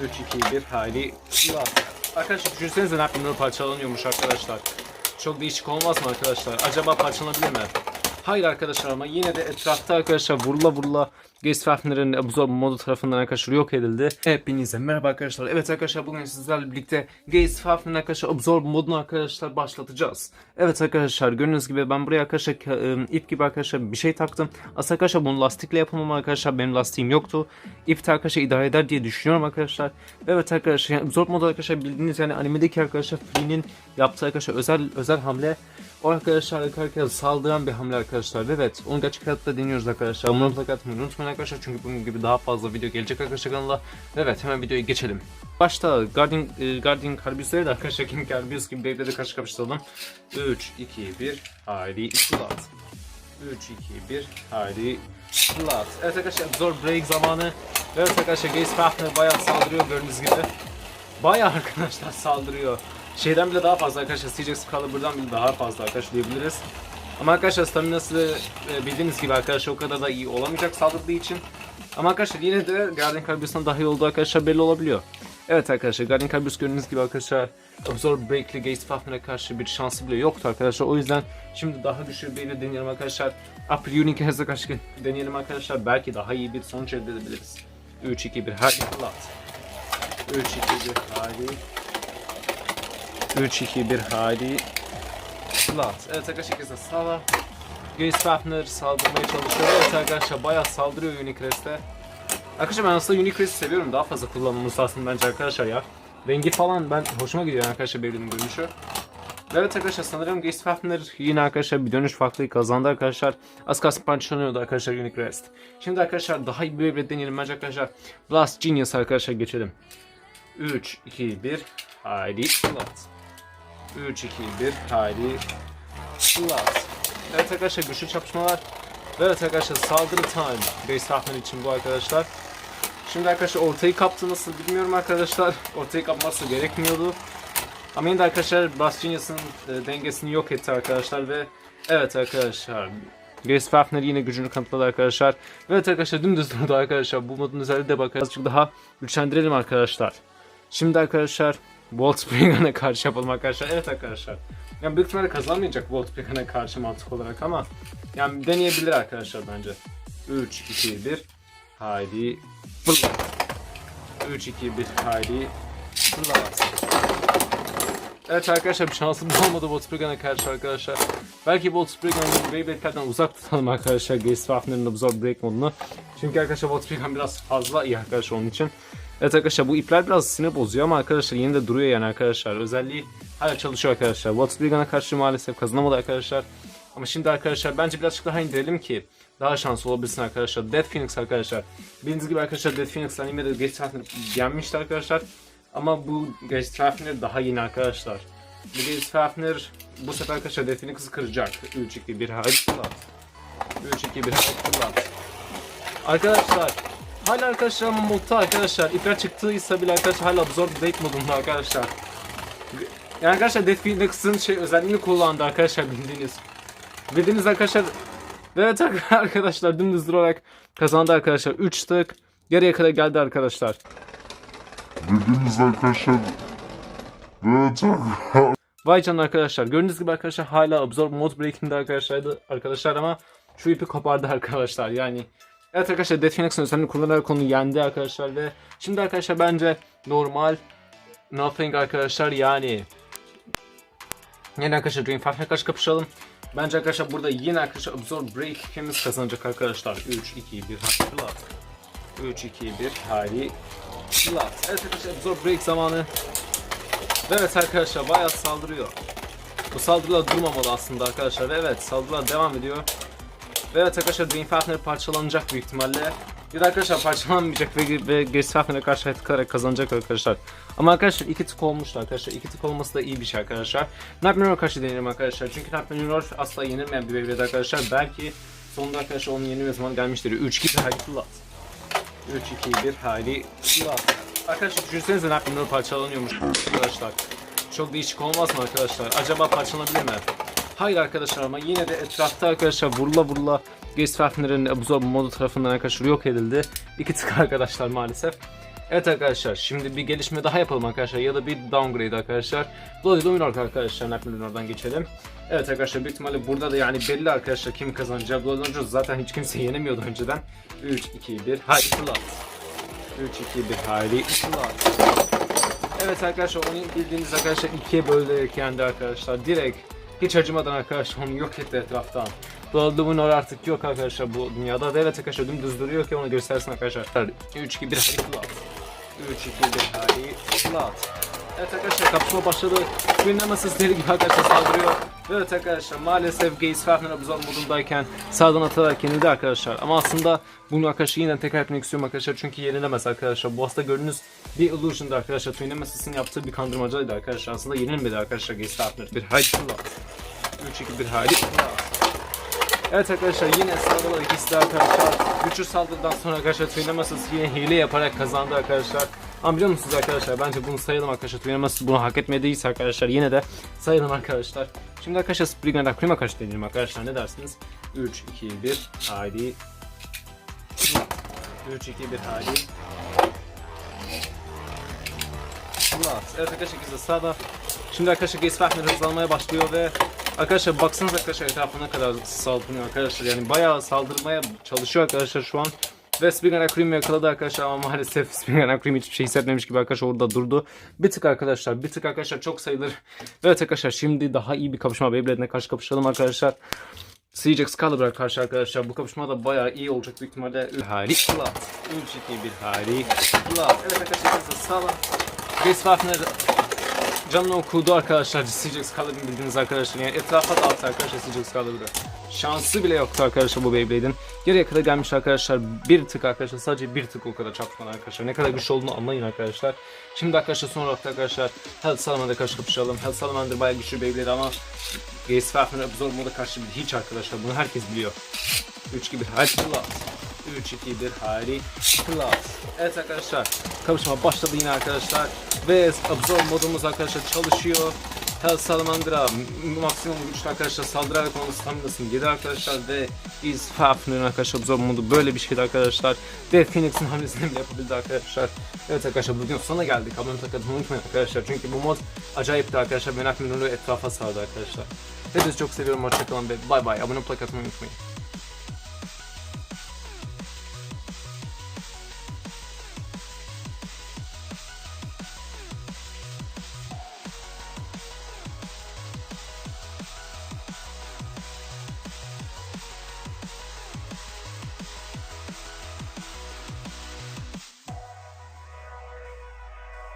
3, 2, 1 haydi. Bismillah. Arkadaşlar düşünsenize Naplinor parçalanıyormuş arkadaşlar. Çok değişik olmaz mı arkadaşlar? Acaba parçalanabilir mi? Hayır arkadaşlar ama yine de etrafta arkadaşlar vurula vurula Geisfafner'in Absorb modu tarafından arkadaşlar yok edildi. Hepinize merhaba arkadaşlar. Evet arkadaşlar bugün sizlerle birlikte Geisfafner'in arkadaşlar Absorb modunu arkadaşlar başlatacağız. Evet arkadaşlar gördüğünüz gibi ben buraya arkadaşlar ka- ıı, ip gibi arkadaşlar bir şey taktım. Aslında arkadaşlar bunu lastikle yapamam arkadaşlar. Benim lastiğim yoktu. İp de arkadaşlar idare eder diye düşünüyorum arkadaşlar. Evet arkadaşlar yani modu arkadaşlar bildiğiniz yani animedeki arkadaşlar Flea'nin yaptığı arkadaşlar özel özel hamle arkadaşlar arkadaşlar saldıran bir hamle arkadaşlar. Evet onu gerçek hayatta deniyoruz arkadaşlar. Bunu mutlaka atmayı unutmayın arkadaşlar. Çünkü bunun gibi daha fazla video gelecek arkadaşlar kanala. Evet hemen videoya geçelim. Başta Guardian, e, Guardian Carbus'ları da arkadaşlar King Carbus gibi Beyblade'e karşı kapıştıralım. 3, 2, 1, haydi ıslat. 3, 2, 1, haydi ıslat. Evet arkadaşlar zor break zamanı. Evet arkadaşlar Gaze Fafner bayağı saldırıyor gördüğünüz gibi. Bayağı arkadaşlar saldırıyor. Şeyden bile daha fazla arkadaşlar. CJ Caliber'dan bile daha fazla arkadaşlar diyebiliriz. Ama arkadaşlar staminası e, bildiğiniz gibi arkadaşlar o kadar da iyi olamayacak saldırdığı için. Ama arkadaşlar yine de Guardian Carbus'tan daha iyi olduğu arkadaşlar belli olabiliyor. Evet arkadaşlar Guardian Carbus gördüğünüz gibi arkadaşlar Absorb Break'li Gaze Fafner'e karşı bir şansı bile yoktu arkadaşlar. O yüzden şimdi daha güçlü biriyle deneyelim arkadaşlar. Upper Unique Hez'e karşı deneyelim arkadaşlar. Belki daha iyi bir sonuç elde edebiliriz. 3, 2, 1, hadi flat. 3, 2, 1, hadi. 3, 2, 1, hadi. Flat. Evet arkadaşlar keza sağla. Gaze Fafner saldırmaya çalışıyor. Evet arkadaşlar bayağı saldırıyor Unicrest'e. Arkadaşlar ben aslında Unicrest'i seviyorum. Daha fazla kullanmamız lazım bence arkadaşlar ya. Rengi falan ben hoşuma gidiyor arkadaşlar Beyblade'in görünüşü. Evet arkadaşlar sanırım Gaze Fafner yine arkadaşlar bir dönüş farklılığı kazandı arkadaşlar. Az kalsın parçalanıyordu arkadaşlar Unicrest. Şimdi arkadaşlar daha iyi bir Beyblade deneyelim bence arkadaşlar. Blast Genius arkadaşlar geçelim. 3, 2, 1, haydi flat. 3, 2, 1, haydi flat. Evet arkadaşlar güçlü çarpışmalar. Evet arkadaşlar saldırı time. Base Fafner için bu arkadaşlar. Şimdi arkadaşlar ortayı kaptı nasıl bilmiyorum arkadaşlar. Ortayı kapması gerekmiyordu. Ama yine de arkadaşlar Blast Genius'ın e, dengesini yok etti arkadaşlar ve evet arkadaşlar Grace Fafner yine gücünü kanıtladı arkadaşlar. Evet arkadaşlar dümdüz durdu arkadaşlar. Bu modun özelliği de bakarız. Azıcık daha güçlendirelim arkadaşlar. Şimdi arkadaşlar Volt Springer'a karşı yapalım arkadaşlar. Evet arkadaşlar. Yani büyük ihtimalle kazanmayacak Volt Springer'a karşı mantık olarak ama yani deneyebilir arkadaşlar bence. 3, 2, 1 Haydi fırlat. 3, 2, 1 haydi fırlat. Evet arkadaşlar bir şansımız olmadı Volkswagen'a karşı arkadaşlar. Belki Volkswagen'ı Beyblade'lerden uzak tutalım arkadaşlar Gaze Fafner'ın Absorb Break modunu. Çünkü arkadaşlar Volkswagen biraz fazla iyi arkadaşlar onun için. Evet arkadaşlar bu ipler biraz sinir bozuyor ama arkadaşlar yine de duruyor yani arkadaşlar. Özelliği hala çalışıyor arkadaşlar. Volkswagen'a karşı maalesef kazanamadı arkadaşlar. Ama şimdi arkadaşlar bence birazcık daha indirelim ki daha şanslı olabilsin arkadaşlar. Death Phoenix arkadaşlar. Bildiğiniz gibi arkadaşlar Death Phoenix animede Gaze Fafner yenmişti arkadaşlar. Ama bu Gaze Fafner daha yeni arkadaşlar. Bu Gaze Fafner bu sefer arkadaşlar Death Phoenix'i kıracak. 3, 2, 1, haydi fırlat. 3, 2, 1, haydi fırlat. Arkadaşlar hala arkadaşlar ama modda arkadaşlar ipler çıktıysa bile arkadaşlar hala Absorb Date modunda arkadaşlar. Yani arkadaşlar Death Phoenix'in şey özelliğini kullandı arkadaşlar bildiğiniz. Bildiğiniz arkadaşlar Evet arkadaşlar dümdüz durarak kazandı arkadaşlar. 3 tık geriye kadar geldi arkadaşlar. Bildiğiniz arkadaşlar. Evet arkadaşlar. Vay canına arkadaşlar. Gördüğünüz gibi arkadaşlar hala Absorb Mod Breaking'de arkadaşlardı arkadaşlar ama şu ipi kopardı arkadaşlar. Yani Evet arkadaşlar Death Phoenix'in özelliğini kullanarak onu yendi arkadaşlar ve şimdi arkadaşlar bence normal Nothing arkadaşlar yani Yine arkadaşlar Dream Five'le karşı kapışalım. Bence arkadaşlar burada yine arkadaşlar Absorb Break ikimiz kazanacak arkadaşlar. 3, 2, 1, hatırlat. 3, 2, 1, haydi. Flat. Evet arkadaşlar Absorb Break zamanı. Evet arkadaşlar bayağı saldırıyor. Bu saldırılar durmamalı aslında arkadaşlar. Evet saldırılar devam ediyor. Ve evet arkadaşlar Dream Fafner parçalanacak büyük ihtimalle. Bir de arkadaşlar parçalanmayacak ve, ve Gaze Fafner'e karşı hayat kalarak kazanacak arkadaşlar. Ama arkadaşlar iki tık olmuştu arkadaşlar. İki tık olması da iyi bir şey arkadaşlar. Nightmare karşı deneyelim arkadaşlar. Çünkü Nightmare asla yenilmeyen bir Beyblade arkadaşlar. Belki sonunda arkadaşlar onun yenilme zamanı gelmiştir. 3 2 haydi flat. 3 2 1 haydi flat. Arkadaşlar düşünsenize Nightmare parçalanıyormuş arkadaşlar. Çok değişik olmaz mı arkadaşlar? Acaba parçalanabilir mi? Hayır arkadaşlar ama yine de etrafta arkadaşlar vurula vurula Gaze Fafner'in Absorb modu tarafından arkadaşlar yok edildi. İki tık arkadaşlar maalesef. Evet arkadaşlar şimdi bir gelişme daha yapalım arkadaşlar ya da bir downgrade arkadaşlar. Bloody Luminark arkadaşlar Luminar'dan geçelim. Evet arkadaşlar büyük ihtimalle burada da yani belli arkadaşlar kim kazanacağı. Bloody zaten hiç kimse yenemiyordu önceden. 3, 2, 1 haydi fırlat. 3, 2, 1 haydi fırlat. Evet arkadaşlar onu bildiğiniz arkadaşlar ikiye bölerek yendi arkadaşlar. Direkt hiç acımadan arkadaşlar onu yok etti etraftan. Blood Luminor artık yok arkadaşlar bu dünyada. Evet arkadaşlar dümdüz duruyor ki onu göstersin arkadaşlar. 3, 2, 1 haydi fırlat. 3, 2, 1 haydi fırlat. Evet arkadaşlar kapışma başladı. Queen Nemesis deli gibi arkadaşlar saldırıyor. Evet arkadaşlar maalesef Gaze Fafner Abuzal modundayken sağdan atarak yenildi arkadaşlar. Ama aslında bunu arkadaşlar yeniden tekrar etmek istiyorum arkadaşlar çünkü yenilemez arkadaşlar. Bu aslında gördüğünüz bir illusion'dı arkadaşlar. Queen Nemesis'in yaptığı bir kandırmacaydı arkadaşlar. Aslında yenilmedi arkadaşlar Gaze Fafner. Bir haydi fırlat. 3, 2, 1 haydi fırlat. Evet arkadaşlar yine saldırılar ikisi arkadaşlar. Güçlü saldırıdan sonra arkadaşlar Twinamasız yine hile yaparak kazandı arkadaşlar. Ama biliyor musunuz arkadaşlar bence bunu sayalım arkadaşlar. Twinamasız bunu hak etmediyse arkadaşlar yine de sayalım arkadaşlar. Şimdi arkadaşlar Spriggan'dan Prima karşı deneyelim arkadaşlar ne dersiniz? 3, 2, 1 haydi. 3, 2, 1 haydi. Evet arkadaşlar ikisi de sağda. Şimdi arkadaşlar Gaze Fahner hızlanmaya başlıyor ve Arkadaşlar baksanıza arkadaşlar etrafına kadar saldırıyor arkadaşlar yani bayağı saldırmaya çalışıyor arkadaşlar şu an. Ve Spigan Akrim'i yakaladı arkadaşlar ama maalesef Spigan Akrim hiçbir şey hissetmemiş gibi arkadaşlar orada durdu. Bir tık arkadaşlar bir tık arkadaşlar çok sayılır. Evet arkadaşlar şimdi daha iyi bir kapışma Beyblade'ine karşı kapışalım arkadaşlar. Siege Excalibur karşı arkadaşlar bu kapışma da bayağı iyi olacak büyük ihtimalle. Hari Flat. 3 2 1 Hari Flat. Evet arkadaşlar sağlam. Gaze Fafner Canını okudu arkadaşlar Siege Excalibur'ı bildiğiniz arkadaşlar yani etrafa dağıttı arkadaşlar Siege Excalibur'ı. Şansı bile yoktu arkadaşlar bu Beyblade'in. Geriye kadar gelmiş arkadaşlar bir tık arkadaşlar sadece bir tık o kadar çarpmadan arkadaşlar. Ne kadar güçlü olduğunu anlayın arkadaşlar. Şimdi arkadaşlar son olarak da arkadaşlar Hell Salamander'a karşı kapışalım. Hell Salamander bayağı güçlü Beyblade ama Gaze Fafner Absorb moda karşı hiç arkadaşlar bunu herkes biliyor. 3 gibi hadi Plus. 3 2 1 hadi Plus. Evet arkadaşlar kapışma başladı yine arkadaşlar ve Absorb modumuz arkadaşlar çalışıyor. Hell Salamander'a m- maksimum güçlü arkadaşlar saldırarak onun staminasını yedi arkadaşlar ve Is Fafner'ın arkadaşlar Absorb modu böyle bir şeydi arkadaşlar ve Phoenix'in hamlesini bile yapabildi arkadaşlar. Evet arkadaşlar bugün sona geldik. Abone olmayı unutmayın arkadaşlar çünkü bu mod acayipti arkadaşlar. Merak Minör'ü etrafa sardı arkadaşlar. Hepinizi çok seviyorum. Hoşçakalın ve bay bay. Abone olmayı unutmayın.